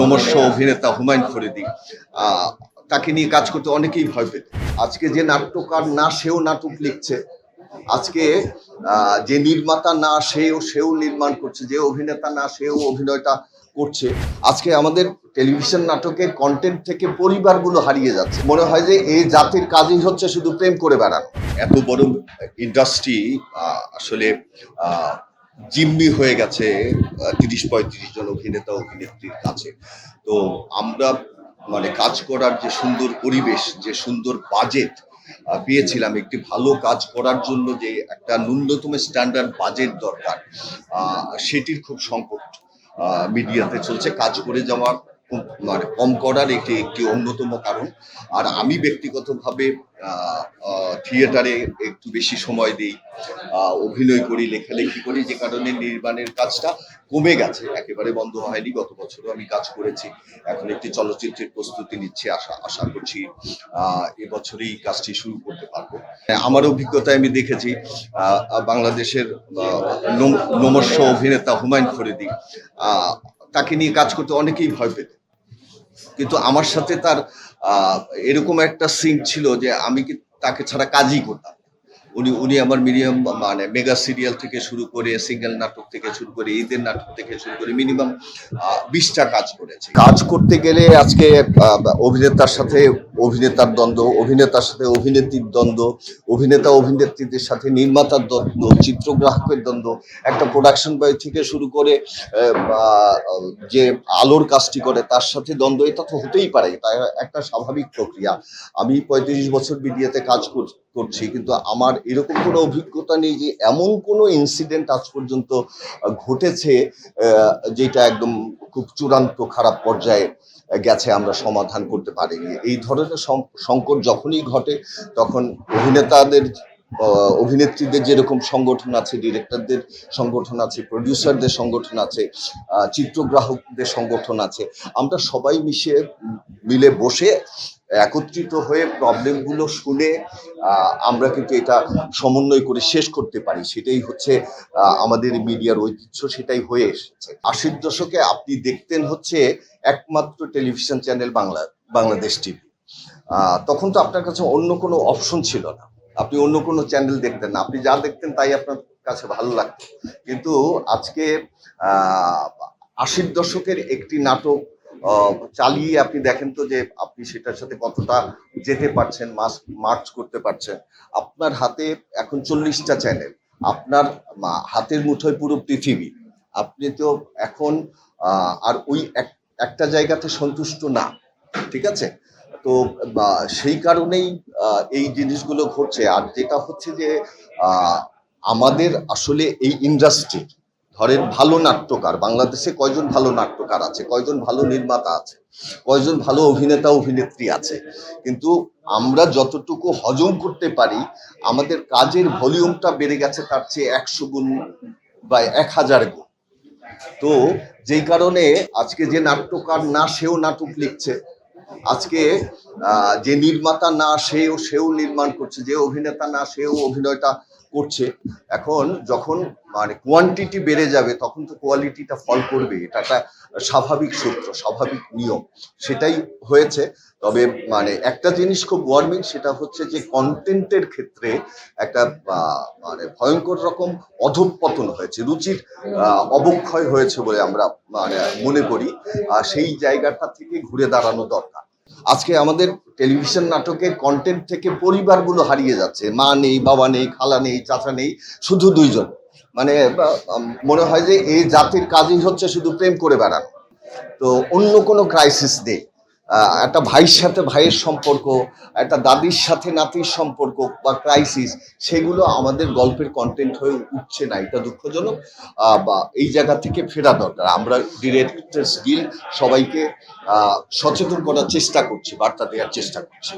নমস্য অভিনেতা হুমায়ুন ফরিদি তাকে নিয়ে কাজ করতে অনেকেই ভয় পেত। আজকে যে নাট্যকার না সেও নাটক লিখছে, আজকে যে নির্মাতা না সেও সেও নির্মাণ করছে, যে অভিনেতা না সেও অভিনয়টা করছে, আজকে আমাদের টেলিভিশন নাটকের কন্টেন্ট থেকে পরিবারগুলো হারিয়ে যাচ্ছে। মনে হয় যে এই জাতির কাজই হচ্ছে শুধু প্রেম করে বেড়ানো। এত বড় ইন্ডাস্ট্রি আসলে জিম্মি হয়ে গেছে তিরিশ, পঁয়ত্রিশ জন অভিনেতা, অভিনেত্রীর কাছে। তো আমরা মানে কাজ করার যে সুন্দর পরিবেশ, যে সুন্দর বাজেট পেয়েছিলাম, একটি ভালো কাজ করার জন্য যে একটা ন্যূনতম স্ট্যান্ডার্ড বাজেট দরকার সেটির খুব সংকট মিডিয়াতে চলছে। কাজ করে যাওয়ার খুব মানে কম করার একটি একটি অন্যতম কারণ। আর আমি ব্যক্তিগতভাবে থিয়েটারে একটু বেশি সময় দিই অভিনয় করি, লেখালেখি করি, যে কারণে নির্মাণের কাজটা কমে গেছে। একেবারে বন্ধ হয়নি, গত বছরও আমি কাজ করেছি। এখন একটি চলচ্চিত্রের প্রস্তুতি নিচ্ছে, আশা আশা করছি এবছরেই কাজটি শুরু করতে পারব। আমার অভিজ্ঞতায় আমি দেখেছি বাংলাদেশের নমস্য অভিনেতা হুমায়ুন ফরিদি তাকে নিয়ে কাজ করতে অনেকেই ভয় পেত। কিন্তু আমার সাথে তার এরকম একটা সিন ছিল যে আমি কি তাকে ছাড়া কাজই করতাম। উনি উনি আমার মিডিয়াম মানে মেগা সিরিয়াল থেকে শুরু করে সিঙ্গেল নাটক থেকে শুরু করে ঈদের নাটক থেকে শুরু করে মিনিমাম বিশটা কাজ করেছে। কাজ করতে গেলে আজকে অভিনেতার সাথে অভিনেতার দ্বন্দ্ব, অভিনেতার সাথে অভিনেত্রীর দ্বন্দ্ব, অভিনেতা অভিনেত্রীদের সাথে নির্মাতার দ্বন্দ্ব চিত্রগ্রাহকের দ্বন্দ্ব, একটা প্রোডাকশন বয় থেকে শুরু করে যে আলোর কাজটি করে তার সাথে দ্বন্দ্ব, এটা তো হতেই পারে, তাই একটা স্বাভাবিক প্রক্রিয়া। আমি পঁয়ত্রিশ বছর মিডিয়াতে কাজ কর- করছি, কিন্তু আমার এরকম কোনো অভিজ্ঞতা নেই যে এমন কোনো ইনসিডেন্ট আজ পর্যন্ত ঘটেছে যেটা একদম খুব চূড়ান্ত খারাপ পর্যায়ে গেছে, আমরা সমাধান করতে পারিনি। এই ধরনের সংকট যখনই ঘটে, তখন অভিনেতাদের অভিনেত্রীদের যেরকম সংগঠন আছে ডিরেক্টরদের সংগঠন আছে প্রডিউসারদের সংগঠন আছে চিত্রগ্রাহকদের সংগঠন আছে, আমরা সবাই মিশে মিলে বসে একত্রিত হয়ে প্রবলেমগুলো শুনে আমরা কিন্তু এটা সমন্বয় করে শেষ করতে পারি। সেটাই হচ্ছে আমাদের মিডিয়ার ঐতিহ্য, সেটাই হয়ে এসেছে। আশির দশকে আপনি দেখতেন হচ্ছে একমাত্র television channel Bangla, Bangladesh TV. তখন তো আপনার কাছে অন্য কোনো অপশন ছিল না। আপনি অন্য কোনো চ্যানেল দেখতেন না। আপনি যা দেখতেন তাই আপনার কাছে ভালো লাগতো। কিন্তু আজকে আশির দশকের একটি নাটক চালিয়ে আপনি দেখেন তো যে আপনি সেটার সাথে কতটা যেতে পারছেন, মাস মার্চ করতে পারছেন। আপনার হাতে এখন চল্লিশটা চ্যানেল আপনার হাতের মুঠোয় পুরো পৃথিবী। আপনি তো এখন আর ওই এক- একটা জায়গাতে সন্তুষ্ট না, ঠিক আছে? তো সেই কারণেই এই জিনিসগুলো ঘটছে। আর যেটা হচ্ছে যে আমাদের আসলে এই ইন্ডাস্ট্রি ধরেন ভালো নাট্যকার, বাংলাদেশে কয়জন ভালো নাট্যকার আছে, কয়জন ভালো নির্মাতা আছে, কয়জন ভালো অভিনেতা, অভিনেত্রী আছে, কিন্তু আমরা যতটুকু হজম করতে পারি, আমাদের কাজের ভলিউমটা বেড়ে গেছে তার চেয়ে একশো গুণ বা এক হাজার গুণ। তো যেই কারণে আজকে যে নাট্যকার না সেও নাটক লিখছে, আজকে যে নির্মাতা না সেও সেও নির্মাণ করছে, যে অভিনেতা না সেও অভিনয়টা করছে, এখন যখন মানে কোয়ান্টিটি বেড়ে যাবে, তখন তো কোয়ালিটিটা ফল করবে। এটা একটা স্বাভাবিক সূত্র, স্বাভাবিক নিয়ম। সেটাই হয়েছে। তবে মানে একটা জিনিস খুব ওয়ার্মিং সেটা হচ্ছে যে কন্টেন্টের ক্ষেত্রে একটা মানে ভয়ঙ্কর রকম অধঃপতন হয়েছে। রুচির অবক্ষয় হয়েছে বলে আমরা মানে মনে করি। আর সেই জায়গাটা থেকে ঘুরে দাঁড়ানো দরকার। আজকে আমাদের টেলিভিশন নাটকের কন্টেন্ট থেকে পরিবারগুলো হারিয়ে যাচ্ছে। মা নেই, বাবা নেই, খালা নেই, চাচা নেই, শুধু দুইজন। মানে মনে হয় যে এই জাতির কাজই হচ্ছে শুধু প্রেম করে বেড়ানো। তো অন্য কোনো ক্রাইসিস নেই। একটা ভাইয়ের সাথে ভাইয়ের সম্পর্ক, একটা দাদির সাথে নাতির সম্পর্ক বা ক্রাইসিস সেগুলো আমাদের গল্পের কন্টেন্ট হয়ে উঠছে না। এটা দুঃখজনক। বা এই জায়গা থেকে ফেরা দরকার। আমরা ডিরেক্টর স্কিল সবাইকে সচেতন করার চেষ্টা করছি, বার্তা দেওয়ার চেষ্টা করছি।